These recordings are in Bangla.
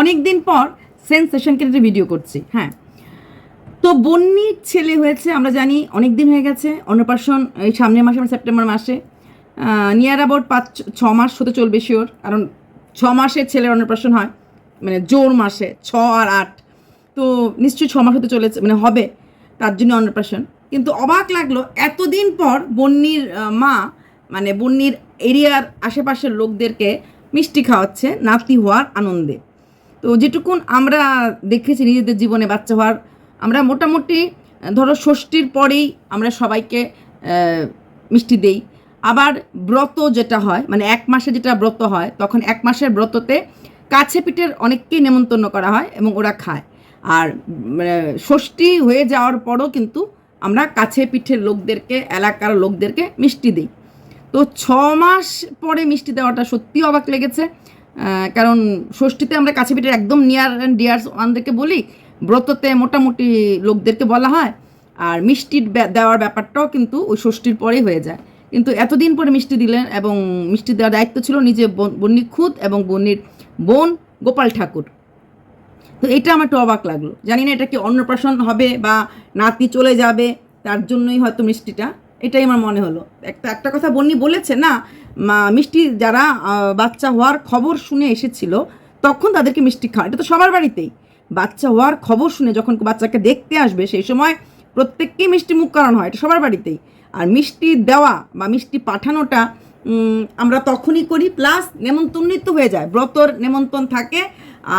অনেক দিন পর সেন্সেশন কেটে ভিডিও করছি হ্যাঁ। তো বন্নির ছেলে হয়েছে, আমরা জানি অনেক দিন হয়ে গেছে, অন্নপ্রাশন এই সামনের মাসে মানে সেপ্টেম্বর মাসে। নিয়ার অ্যাবাউট পাঁচ, ছ মাস হতে চলবে শিওর কারণ ছ মাসের ছেলের অন্নপ্রাশন হয় মানে জোর মাসে, ছ আর আট। তো নিশ্চয়ই ছ মাস হতে চলেছে মানে হবে, তার জন্য অন্নপ্রাশন। কিন্তু অবাক লাগল, এতদিন পর বন্নির মা মানে বন্নির এরিয়ার আশেপাশের লোকদেরকে মিষ্টি খাওয়াচ্ছে, নাতি হওয়ার আনন্দে। তো যেটুকুন আমরা দেখেছি নিজেদের জীবনে বাচ্চা হওয়ার, আমরা মোটামুটি ধরো ষষ্ঠীর পরেই আমরা সবাইকে মিষ্টি দেই। আবার ব্রত যেটা হয় মানে এক মাসে যেটা ব্রত হয়, তখন এক মাসের ব্রততে কাছে পিঠের অনেককেই নেমন্তন্ন করা হয় এবং ওরা খায়। আর ষষ্ঠী হয়ে যাওয়ার পরও কিন্তু আমরা কাছে পিঠের লোকদেরকে, এলাকার লোকদেরকে মিষ্টি দিই। তো ছ মাস পরে মিষ্টি দেওয়াটা সত্যি অবাক লেগেছে। কারণ ষষ্ঠীতে আমরা কাছে পিঠের একদম নিয়ার অ্যান্ড ডিয়ার্স ওয়ানদেরকে বলি, ব্রততে মোটামুটি লোকদেরকে বলা হয়। আর মিষ্টির দেওয়ার ব্যাপারটাও কিন্তু ওই ষষ্ঠীর পরেই হয়ে যায়। কিন্তু এতদিন পরে মিষ্টি দিলেন এবং মিষ্টি দেওয়ার দায়িত্ব ছিল নিজে বোন- বন্নি খুদ এবং বন্নির বোন গোপাল ঠাকুর। তো এটা আমার একটু অবাক লাগল। জানি না এটা কি অন্নপ্রাশন হবে বা নাতি চলে যাবে, তার জন্যই হয়তো মিষ্টিটা। এটাই আমার মনে হলো। একটা একটা কথা বন্নি বলেছে না মিষ্টি যারা বাচ্চা হওয়ার খবর শুনে এসেছিল, তখন তাদেরকে মিষ্টি খাওয়া, এটা তো সবার বাড়িতেই। বাচ্চা হওয়ার খবর শুনে যখন বাচ্চাকে দেখতে আসবে, সেই সময় প্রত্যেককেই মিষ্টি মুখ করানো হয়, এটা সবার বাড়িতেই। আর মিষ্টি দেওয়া বা মিষ্টি পাঠানোটা আমরা তখনই করি প্লাস নেমন্তন্নিত হয়ে যায়, ব্রতর নেমন্তন থাকে,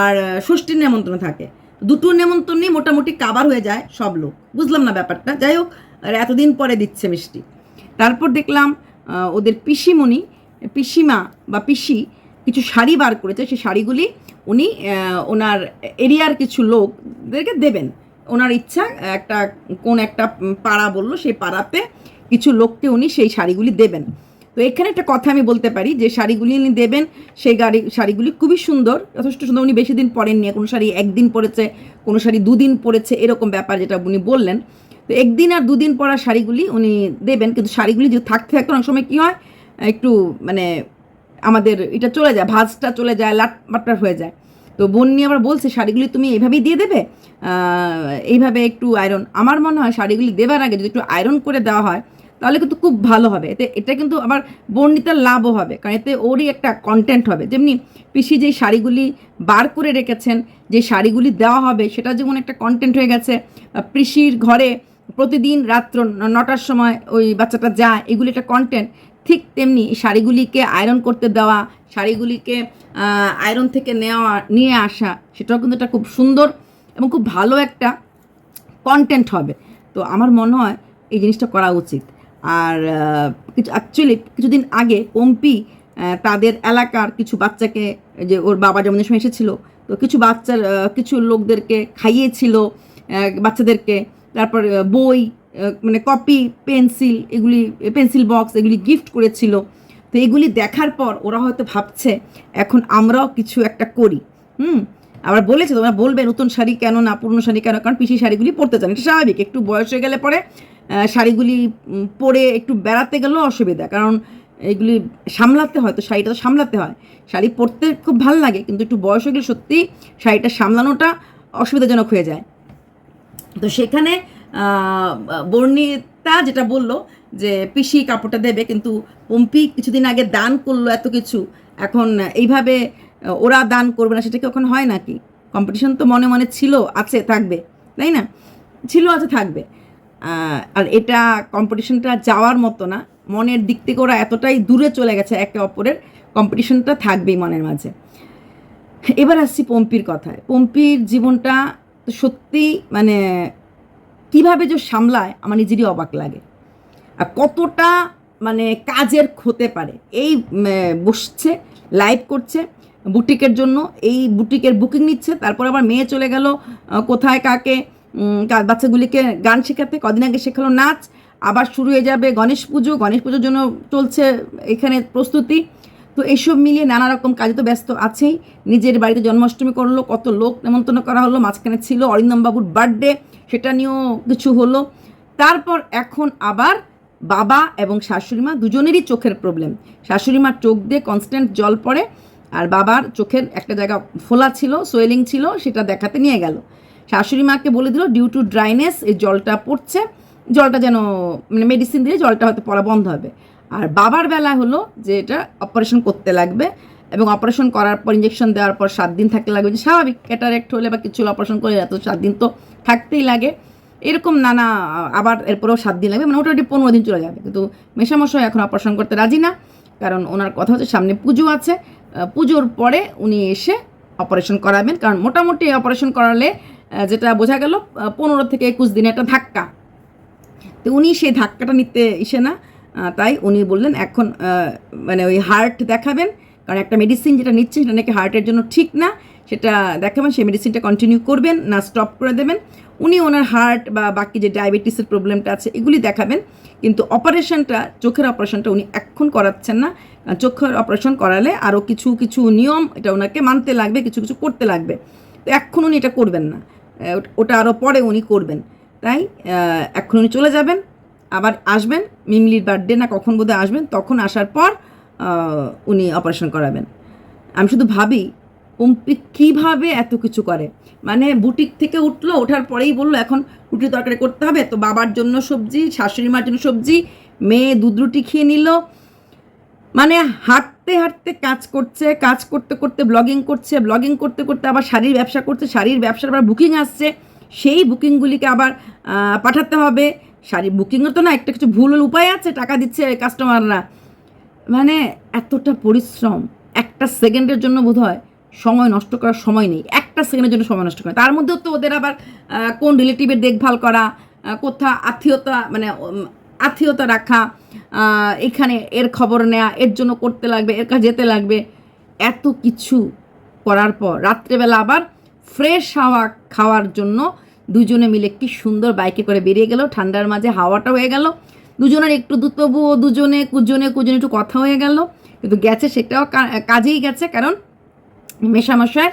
আর ষষ্ঠীর নেমন্ত্রণ থাকে। দুটো নেমন্তন্নই মোটামুটি কাবার হয়ে যায় সব লোক। বুঝলাম না ব্যাপারটা? যাই হোক এতদিন পরে দিচ্ছে মিষ্টি। তারপর দেখলাম ওদের পিসিমণি, পিসিমা বা পিসি কিছু শাড়ি বার করেছে। সেই শাড়িগুলি উনি ওনার এরিয়ার কিছু লোকদেরকে দেবেন। ওনার ইচ্ছা, একটা, কোন একটা পাড়া বলল, সেই পাড়াতে কিছু লোককে উনি সেই শাড়িগুলি দেবেন। তো এখানে একটা কথা আমি বলতে পারি, যে শাড়িগুলি উনি দেবেন, সেই গাড়ি, শাড়িগুলি খুবই সুন্দর, যথেষ্ট সুন্দর। উনি বেশি দিন পরেননি কোনো শাড়ি একদিন পরেছে, কোনো শাড়ি দুদিন পরেছে, এরকম ব্যাপার যেটা উনি বললেন। তো একদিন আর দুদিন পরা শাড়িগুলি উনি দেবেন, কিন্তু শাড়িগুলি যদি থাকতে থাকতে অনেক সময় কী হয়, একটু মানে আমাদের এটা চলে যায়, ভাজটা চলে যায় লাট মাটার হয়ে যায়। তো বন্নি আবার বলছে, শাড়িগুলি তুমি এইভাবেই দিয়ে দেবে? এইভাবে একটু আয়রন আমার মনে হয় শাড়িগুলি দেবার আগে যদি একটু আয়রন করে দেওয়া হয়, তাহলে কিন্তু খুব ভালো হবে। এতে, এটা কিন্তু আবার বর্ণিতার লাভও হবে, কারণ এতে ওরই একটা কন্টেন্ট হবে। যেমনি পিসি যেই শাড়িগুলি বার করে রেখেছেন, যে শাড়িগুলি দেওয়া হবে, সেটা যেমন একটা কন্টেন্ট হয়ে গেছে পিসির ঘরে প্রতিদিন রাত্র নটার সময় ওই বাচ্চাটা যায়, এগুলি একটা কন্টেন্ট ঠিক তেমনি শাড়িগুলিকে আয়রন করতে দেওয়া, শাড়িগুলিকে আয়রন থেকে নেওয়া, নিয়ে আসা, সেটাও কিন্তু একটা খুব সুন্দর এবং খুব ভালো একটা কন্টেন্ট হবে। তো আমার মনে হয় এই জিনিসটা করা উচিত। আর কিছু অ্যাকচুয়ালি কিছুদিন আগে পম্পি তাদের এলাকার কিছু বাচ্চাকে, যে ওর বাবা যেমন সময় এসেছিল, তো কিছু বাচ্চার কিছু লোকদেরকে খাইয়েছিল বাচ্চাদেরকে। তারপর বই মানে কপি পেন্সিল এগুলি পেন্সিল বক্স এগুলি গিফট করেছিল। তো এগুলি দেখার পর ওরা হয়তো ভাবছে, এখন আমরাও কিছু একটা করি। হুম? আবার বলেছে, তোমরা বলবে, নতুন শাড়ি কেন না, পুরনো শাড়ি কেন? কারণ পিসি শাড়িগুলি পরতে চান স্বাভাবিক, একটু বয়স হয়ে গেলে পরে শাড়িগুলি পরে একটু বেড়াতে গেলেও অসুবিধা। কারণ এগুলি সামলাতে হয়, তো শাড়িটা তো সামলাতে হয়। শাড়ি পরতে খুব ভালো লাগে, কিন্তু একটু বয়স হয়ে গেলে সত্যি শাড়িটা সামলানোটা অসুবিধাজনক হয়ে যায়। তো সেখানে বর্ণিতা যেটা বলল যে পিসি কাপড়টা দেবে, কিন্তু পম্পি কিছুদিন আগে দান করল এত কিছু, এখন এইভাবে ওরা দান করবে না, সেটা কি ওখানে হয় নাকি? কম্পিটিশন তো মনে মনে ছিল, আছে, থাকবে, তাই না? ছিল, আছে, থাকবে। আর এটা কম্পিটিশনটা যাওয়ার মতো না, মনের দিক থেকে ওরা এতটাই দূরে চলে গেছে, একে অপরের কম্পিটিশনটা থাকবেই মনের মাঝে। এবার আসছি পম্পির কথায়। পম্পির জীবনটা সত্যি মানে কীভাবে যে সামলায়, আমার নিজেরই অবাক লাগে। আর কতটা মানে কাজের হতে পারে। এই বসছে লাইভ করছে, বুটিকের জন্য। এই বুটিকের বুকিং নিচ্ছে, তারপর আবার মেয়ে চলে গেল কোথায়, কাকে বাচ্চাগুলিকে গান শেখাতে, কদিন আগে শেখালো নাচ, আবার শুরু হয়ে যাবে গণেশ পুজো। গণেশ পুজোর জন্য চলছে এখানে প্রস্তুতি। তো এইসব মিলিয়ে নানা রকম কাজে তো ব্যস্ত আছেই। নিজের বাড়িতে জন্মাষ্টমী করল, কত লোক নেমন্তন্ন করা হলো, মাঝখানে ছিল বাবুর বার্থডে, সেটা নিয়েও কিছু হলো। তারপর এখন আবার বাবা এবং শাশুড়ি মা দুজনেরই চোখের প্রবলেম শাশুড়ি মার চোখ দিয়ে কনস্ট্যান্ট জল পড়ে, আর বাবার চোখের একটা জায়গা ফোলা ছিল, সোয়েলিং ছিল, সেটা দেখাতে নিয়ে গেল। শাশুড়ি মাকে বলে দিল ডিউ টু ড্রাইনেস এই জলটা পড়ছে, জলটা যেন মানে মেডিসিন দিয়ে জলটা হয়তো পড়া বন্ধ হবে। আর বাবার বেলা হলো যে এটা অপারেশন করতে লাগবে এবং অপারেশন করার পর ইঞ্জেকশন দেওয়ার পর সাত দিন থাকতে লাগবে। যে স্বাভাবিক ক্যাটারেক্ট হলে বা কিছু অপারেশন করে এত সাত দিন তো থাকতেই লাগে। এরকম নানা, আবার এরপরেও সাত দিন লাগবে মানে মোটামুটি পনেরো দিন চলে যাবে। কিন্তু মেশামশাই এখন অপারেশন করতে রাজি না, কারণ ওনার কথা হচ্ছে সামনে পুজো আছে। পুজোর পরে উনি এসে অপারেশন করাবেন, কারণ মোটামুটি অপারেশন করালে যেটা বোঝা গেল পনেরো থেকে একুশ দিনে একটা ধাক্কা। তো উনি সেই ধাক্কাটা নিতে ইসে না। তাই উনি বললেন, এখন মানে ওই হার্ট দেখাবেন, কারণ একটা মেডিসিন যেটা নিচ্ছেন সেটা নাকি হার্টের জন্য ঠিক না, সেটা দেখাবেন, সেই মেডিসিনটা কন্টিনিউ করবেন, না স্টপ করে দেবেন। উনি ওনার হার্ট বা বাকি যে ডায়াবেটিসের প্রবলেমটা আছে, এগুলি দেখাবেন, কিন্তু অপারেশনটা চোখের অপারেশনটা উনি এখন করাচ্ছেন না। চোখের অপারেশন করালে আরও কিছু কিছু নিয়ম এটা ওনাকে মানতে লাগবে, কিছু কিছু করতে লাগবে। তো এখন উনি এটা করবেন না। ওটা আরও পরে উনি করবেন। তাই এখন উনি চলে যাবেন। আবার আসবেন, মিমলির বার্থডে না কখন বোধহয় আসবেন, তখন আসার পর উনি অপারেশন করাবেন। আমি শুধু ভাবি, পম্পি কীভাবে এত কিছু করে? মানে বুটিক থেকে উঠল, ওঠার পরেই বলল, এখন রুটি তরকারি করতে হবে, তো বাবার জন্য সবজি, শাশুড়ি মার জন্য সবজি। মেয়ে দুধ রুটি খেয়ে নিল। মানে হাঁটতে হাঁটতে কাজ করছে, কাজ করতে করতে ব্লগিং করছে ব্লগিং করতে করতে আবার শাড়ির ব্যবসা করছে, শাড়ির ব্যবসার আবার বুকিং আসছে। সেই বুকিংগুলিকে আবার পাঠাতে হবে। শাড়ি বুকিংও তো না, একটা কিছু ভুল উপায় আছে, টাকা দিচ্ছে কাস্টমাররা মানে এতটা পরিশ্রম, একটা সেকেন্ডের জন্য বোধ হয় সময় নষ্ট করার সময় নেই, একটা সেকেন্ডের জন্য সময় নষ্ট করে। তার মধ্যেও তো ওদের আবার কোন রিলেটিভের দেখভাল করা কোথা আত্মীয়তা মানে আত্মীয়তা রাখা এখানে এর খবর নেওয়া এর জন্য করতে লাগবে, এর কাছে যেতে লাগবে, এত কিছু করার পর, রাত্রেবেলা আবার ফ্রেশ হাওয়া, খাওয়ার জন্য দুজনে মিলে কি সুন্দর বাইকে করে বেরিয়ে গেল। ঠান্ডার মাঝে হাওয়াটা হয়ে গেল। দুজনের একটু দু তবুও দুজনে, কুজনে কুজনে একটু কথা হয়ে গেল। কিন্তু গেছে সেটাও কাজেই গেছে। কারণ মেশামশায়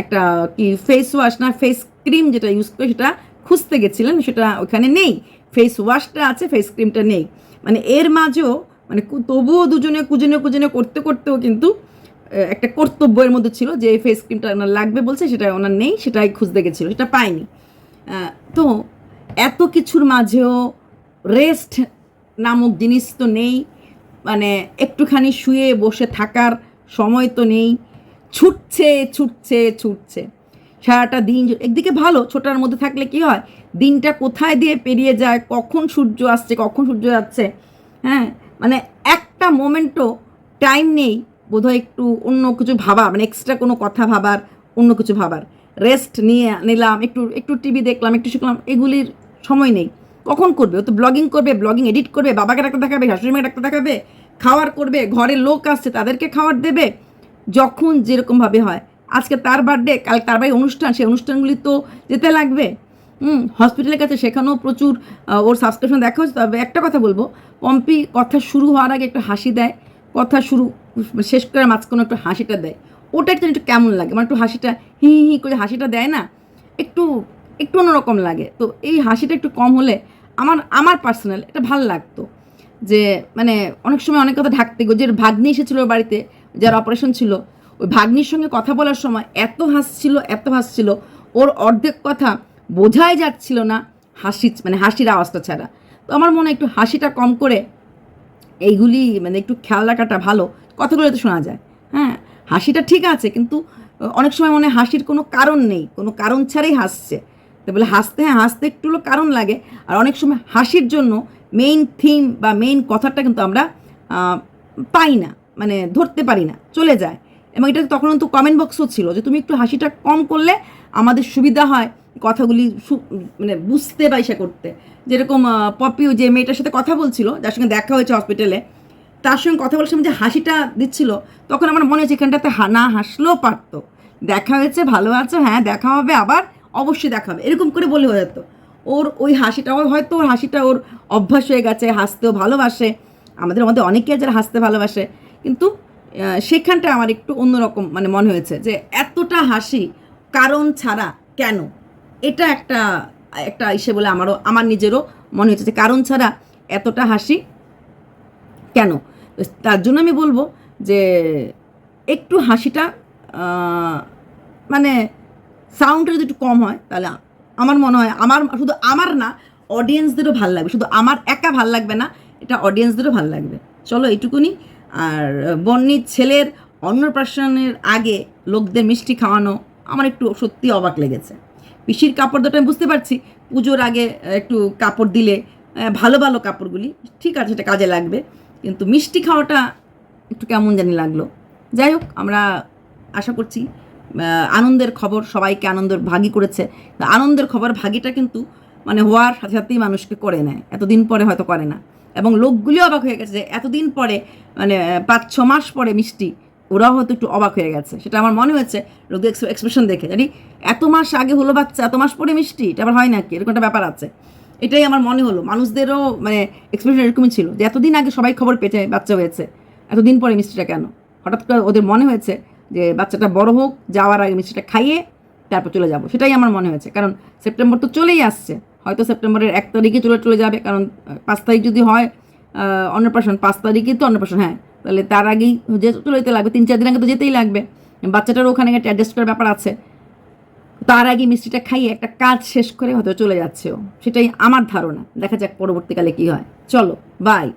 একটা কি ফেস ওয়াশ না ফেস ক্রিম যেটা ইউজ করে সেটা খুঁজতে গেছিলেন, সেটা ওখানে নেই। ফেস ওয়াশটা আছে ফেস ক্রিমটা নেই। মানে এর মাঝেও মানে তবুও দুজনে, কুজনে কুজনে করতে, করতেও কিন্তু একটা কর্তব্যের মধ্যে ছিল যে ফেস ক্রিমটা ওনার লাগবে বলছে, সেটা ওনার নেই, সেটাই খুঁজতে গেছিল, সেটা পায়নি তো এত কিছুর মাঝেও রেস্ট নামক জিনিস তো নেই মানে একটুখানি শুয়ে বসে থাকার সময় তো নেই, ছুটছে ছুটছে ছুটছে। সারাটা দিন একদিকে ভালো, ছোটার মধ্যে থাকলে কি হয়, দিনটা কোথায় দিয়ে পেরিয়ে যায়, কখন সূর্য আসছে, কখন সূর্য যাচ্ছে হ্যাঁ মানে একটা মোমেন্টও টাইম নেই বোধহয় একটু অন্য কিছু ভাবা মানে এক্সট্রা কোনো কথা ভাবার, অন্য কিছু ভাবার। রেস্ট নিয়ে নিলাম, একটু একটু টিভি দেখলাম, একটু শিখলাম, এগুলির সময় নেই। কখন করবে? ও তো ব্লগিং করবে ব্লগিং এডিট করবে, বাবাকে ডাক্তার দেখাবে শাশুড়ি মাকে ডাক্তার দেখাবে, খাওয়ার করবে, ঘরে লোক আসছে, তাদেরকে খাওয়ার দেবে, যখন যেরকমভাবে হয়। আজকে তার বার্থডে কাল তার বাড়ি অনুষ্ঠান, সেই অনুষ্ঠানগুলি তো যেতে লাগবে। হুম হসপিটালের কাছে সেখানেও প্রচুর ওর সাবস্ক্রিপশন দেখা হচ্ছে। তবে একটা কথা বলব, পম্পি কথা শুরু হওয়ার আগে একটু হাসি দেয়। কথা শুরু, শেষ করার মাঝখানে একটু হাসিটা দেয়। ওটা একটু একটু কেমন লাগে? মানে একটু হাসিটা, হি হি করে হাসিটা দেয় না? একটু একটু অন্যরকম লাগে। তো এই হাসিটা একটু কম হলে আমার আমার পার্সোনাল এটা ভালো লাগতো। যে মানে অনেক সময় অনেক কথা ঢাকতে গো যে ভাগ্নি এসেছিল বাড়িতে, যার অপারেশন ছিল, ওই ভাগ্নির সঙ্গে কথা বলার সময় এত হাসছিল এত হাসছিল, ওর অর্ধেক কথা বোঝাই যাচ্ছিল না হাসি মানে হাসির আওয়াজটা ছাড়া। তো আমার মনে একটু হাসিটা কম করে এইগুলি মানে একটু খেয়াল রাখাটা ভালো। কথাগুলো তো শোনা যায়। হ্যাঁ হাসিটা ঠিক আছে, কিন্তু অনেক সময় মনে হাসির কোনো কারণ নেই, কোনো কারণ ছাড়াই হাসছে। তো বলে হাসতে হ্যাঁ হাসতে একটু কারণ লাগে। আর অনেক সময় হাসির জন্য মেইন থিম বা মেইন কথাটা কিন্তু আমরা পাই না মানে ধরতে পারি না, চলে যায়। এবং এটা তখন কিন্তু কমেন্ট বক্সও ছিল যে, তুমি একটু হাসিটা কম করলে আমাদের সুবিধা হয়। কথাগুলি মানে বুঝতে বা ইসা করতে। যেরকম পপিও যে মেয়েটার সাথে কথা বলছিল, যার সঙ্গে দেখা হয়েছে হসপিটালে তার সঙ্গে কথা বলার সময় যে হাসিটা দিচ্ছিল, তখন আমার মনে হচ্ছে এখানটাতে না হাসলেও পারতো। দেখা হয়েছে, ভালো আছো হ্যাঁ দেখা হবে, আবার অবশ্যই দেখা হবে। এরকম করে বলে হয়ে যেত। ওর ওই হাসিটা, ওর হয়তো ওর হাসিটা ওর অভ্যাস হয়ে গেছে, হাসতেও ভালোবাসে। আমাদের মধ্যে অনেকে যারা হাসতে ভালোবাসে। কিন্তু সেখানটা আমার একটু অন্যরকম মানে মনে হয়েছে যে, এতটা হাসি কারণ ছাড়া কেন? এটা একটা একটা ইসে বলে আমারও, আমার নিজেরও মনে হচ্ছে যে কারণ ছাড়া এতটা হাসি কেন? তার জন্য আমি বলব যে একটু হাসিটা মানে সাউন্ডটা যদি একটু কম হয়, তাহলে আমার মনে হয় আমার, শুধু আমার না অডিয়েন্সদেরও ভালো লাগবে। শুধু আমার একা ভালো লাগবে না, এটা অডিয়েন্সদেরও ভালো লাগবে। চলো এইটুকুনি। আর বন্নির ছেলের অন্নপ্রাশনের আগে লোকদের মিষ্টি খাওয়ানো, আমার একটু সত্যি অবাক লেগেছে। পিসির কাপড় দুটো আমি বুঝতে পারছি। পুজোর আগে একটু কাপড় দিলে ভালো ভালো কাপড়গুলি, ঠিক আছে, সেটা কাজে লাগবে। কিন্তু মিষ্টি খাওয়াটা একটু কেমন জানি লাগল। যাই হোক, আমরা আশা করছি আনন্দের খবর সবাইকে আনন্দের ভাগি করেছে। আনন্দের খবর ভাগিটা কিন্তু মানে হওয়ার সাথে সাথেই মানুষকে করে নেয়। এতদিন পরে হয়তো করে না। এবং লোকগুলিও অবাক হয়ে গেছে যে, এতদিন পরে মানে পাঁচ, ছ মাস পরে মিষ্টি ওরাও হয়তো একটু অবাক হয়ে গেছে। সেটা আমার মনে হয়েছে লোকদের এক্সপ্রেশন দেখে। জানি, এত মাস আগে হলো বাচ্চা, এত মাস পরে মিষ্টি, এটা আবার হয় নাকি? এরকম একটা ব্যাপার আছে। এটাই আমার মনে হলো। মানুষদেরও মানে এক্সপ্রেশন এরকমই ছিল যে এতদিন আগে সবাই খবর পেয়েছে বাচ্চা হয়েছে। এতদিন পরে মিষ্টিটা কেন? হঠাৎ করে ওদের মনে হয়েছে যে বাচ্চাটা বড় হোক, যাওয়ার আগে মিষ্টিটা খাইয়ে তারপর চলে যাব। সেটাই আমার মনে হয়েছে। কারণ সেপ্টেম্বর তো চলেই আসছে। হয়তো সেপ্টেম্বরের এক তারিখে চলে চলে যাবে। কারণ পাঁচ তারিখ যদি হয় অন্নপ্রাশন, পাঁচ তারিখে তো অন্নপ্রাশন হ্যাঁ। তাহলে তার আগেই যে চলে লাগবে, তিন, চার দিন আগে তো যেতেই লাগবে। বাচ্চাটার ওখানে একটা অ্যাডজাস্ট করার ব্যাপার আছে। তার আগে মিষ্টিটা খাইয়ে একটা কাজ শেষ করে হয়তো চলে যাচ্ছে ও। সেটাই আমার ধারণা। দেখা যাক পরবর্তীকালে কি হয়। চলো বাই